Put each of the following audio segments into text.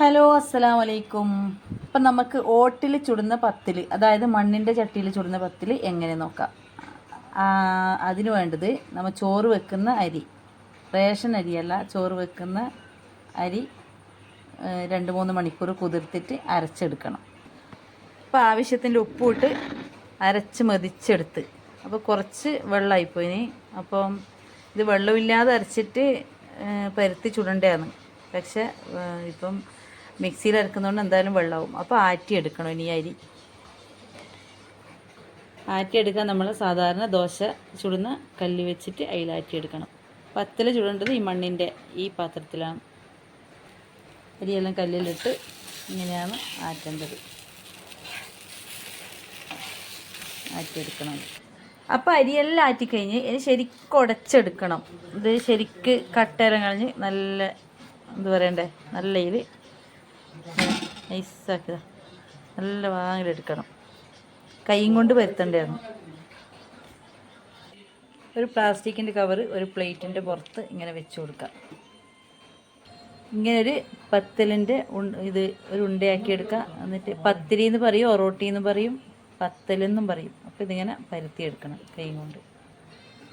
Hello അസ്സലാം വലൈക്കും ഇപ്പം നമുക്ക് ഓട്ടിൽ ചുടുന്ന പത്തിൽ അതായത് മണ്ണിന്റെ ചട്ടിയിൽ ചുടുന്ന പത്തിൽ എങ്ങനെ നോക്കാം? അതിന് വേണ്ടത് നമ്മൾ ചോറ് വെക്കുന്ന അരി റേഷൻ അരിയല്ല ചോറ് വെക്കുന്ന അരി രണ്ട് മൂന്ന് മണിക്കൂർ കുതിർത്തിട്ട് അരച്ചെടുക്കണം. അപ്പോൾ ആവശ്യത്തിന്റെ ഉപ്പിട്ട് അരച്ച് മതിച്ചെടുത്ത് അപ്പോൾ കുറച്ച് വെള്ളമായിപ്പോയി അപ്പം ഇത് വെള്ളമില്ലാതെ അരച്ചിട്ട് പരുത്തി ചുടണ്ടതാണ് പക്ഷെ ഇപ്പം മിക്സിയിൽ അരക്കുന്നതുകൊണ്ട് എന്തായാലും വെള്ളമാവും അപ്പോൾ ആറ്റി എടുക്കണം ഇനി അരി. ആറ്റിയെടുക്കാൻ നമ്മൾ സാധാരണ ദോശ ചുടുന്ന കല്ല് വെച്ചിട്ട് അതിൽ ആറ്റിയെടുക്കണം പത്തിൽ ചുടേണ്ടത് ഈ മണ്ണിന്റെ ഈ പാത്രത്തിലാണ്. അരിയെല്ലാം കല്ലിലിട്ട് ഇങ്ങനെയാണ് ആറ്റേണ്ടത്. ആറ്റിയെടുക്കണം. അപ്പോൾ അരിയെല്ലാം ആറ്റിക്കഴിഞ്ഞ് ഇനി ശരിക്കും ഉടച്ചെടുക്കണം. ഇത് ശരിക്ക് കട്ടേരം കളഞ്ഞ് നല്ല എന്ത് പറയണ്ടേ? നല്ല ഇതിൽ നൈസാക്കിയതാ. നല്ല വാങ്ങിലെടുക്കണം കൈയും കൊണ്ട് വരുത്തണ്ടായിരുന്നു ഒരു പ്ലാസ്റ്റിക്കിന്റെ കവർ ഒരു പ്ലേറ്റിന്റെ പുറത്ത് ഇങ്ങനെ വെച്ച് കൊടുക്കാം. ഇങ്ങനൊരു പത്തലിന്റെ ഇത് ഒരു ഉണ്ടയാക്കി എടുക്കുക എന്നിട്ട് പത്തിരി എന്ന് പറയും ഒറോട്ടി എന്ന് പറയും പത്തലെന്നും പറയും. അപ്പോൾ ഇതിങ്ങനെ പരുത്തിയെടുക്കണം കൈയും കൊണ്ട്.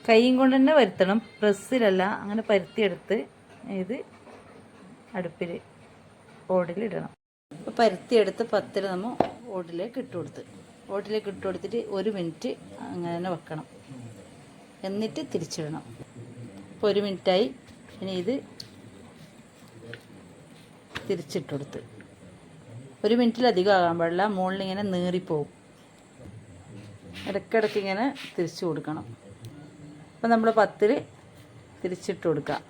കൈയും കൊണ്ട് തന്നെ വരുത്തണം. പ്രസ്സിലല്ല അങ്ങനെ പരുത്തിയെടുത്ത് ഇത് അടുപ്പിൽ ഓടിലിടണം അപ്പോൾ പരുത്തിയെടുത്ത് പത്തിൽ നമ്മൾ ഓടിലേക്ക് ഇട്ട് കൊടുത്ത്. ഓട്ടിലേക്ക് ഇട്ട് കൊടുത്തിട്ട് ഒരു മിനിറ്റ് അങ്ങനെ തന്നെ വെക്കണം. എന്നിട്ട് തിരിച്ചിടണം ഇപ്പോൾ ഒരു മിനിറ്റായി. ഇനി ഇത് തിരിച്ചിട്ട് കൊടുത്ത്. ഒരു മിനിറ്റിലധികം ആകാൻ പാടില്ല. മുകളിൽ ഇങ്ങനെ നീറിപ്പോവും. ഇടയ്ക്കിടയ്ക്ക് ഇങ്ങനെ തിരിച്ചു കൊടുക്കണം. അപ്പം നമ്മൾ പത്തിൽ തിരിച്ചിട്ട് കൊടുക്കുക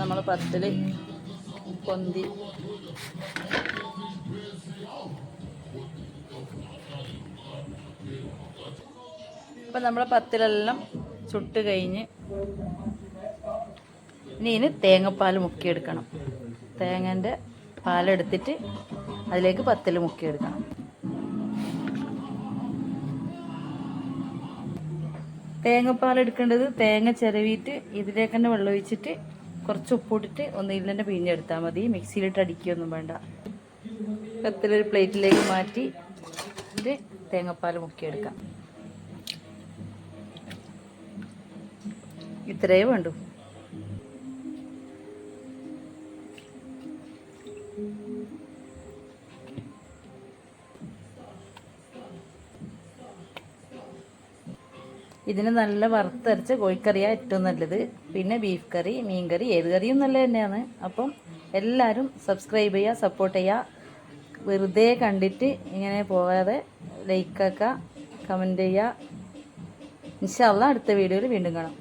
നമ്മൾ പത്തിൽ പൊന്തി. അപ്പം നമ്മൾ പത്തിലെല്ലാം ചുട്ട് കഴിഞ്ഞ് ഇനി ഇനി തേങ്ങപ്പാൽ മുക്കിയെടുക്കണം. തേങ്ങന്റെ പാലെടുത്തിട്ട് അതിലേക്ക് പത്തിൽ മുക്കിയെടുക്കണം. തേങ്ങപ്പാൽ എടുക്കേണ്ടത് തേങ്ങ ചിരവിയിട്ട് ഇതിലേക്ക് തന്നെ വെള്ളം ഒഴിച്ചിട്ട് കുറച്ച് ഉപ്പിട്ടിട്ട് ഒന്ന് ഇതിൽ തന്നെ പിഴിഞ്ഞെടുത്താൽ മതി. മിക്സിയിലിട്ട് അടിക്കുകയൊന്നും വേണ്ട. കത്തിലൊരു പ്ലേറ്റിലേക്ക് മാറ്റി ഇത് തേങ്ങാപ്പാൽ മുക്കിയെടുക്കാം. ഇത്രയേ വേണ്ടൂ. ഇതിന് നല്ല വറുത്തരച്ച കോഴിക്കറിയാണ് ഏറ്റവും നല്ലത്. പിന്നെ ബീഫ് കറി മീൻ കറി ഏത് കറിയും നല്ല തന്നെയാണ്. അപ്പം എല്ലാവരും സബ്സ്ക്രൈബ് ചെയ്യുക സപ്പോർട്ട് ചെയ്യുക. വെറുതെ കണ്ടിട്ട് ഇങ്ങനെ പോകാതെ ലൈക്കാക്കുക കമന്റ് ചെയ്യുക. ഇൻഷാല്ല അടുത്ത വീഡിയോയിൽ വീണ്ടും കാണാം.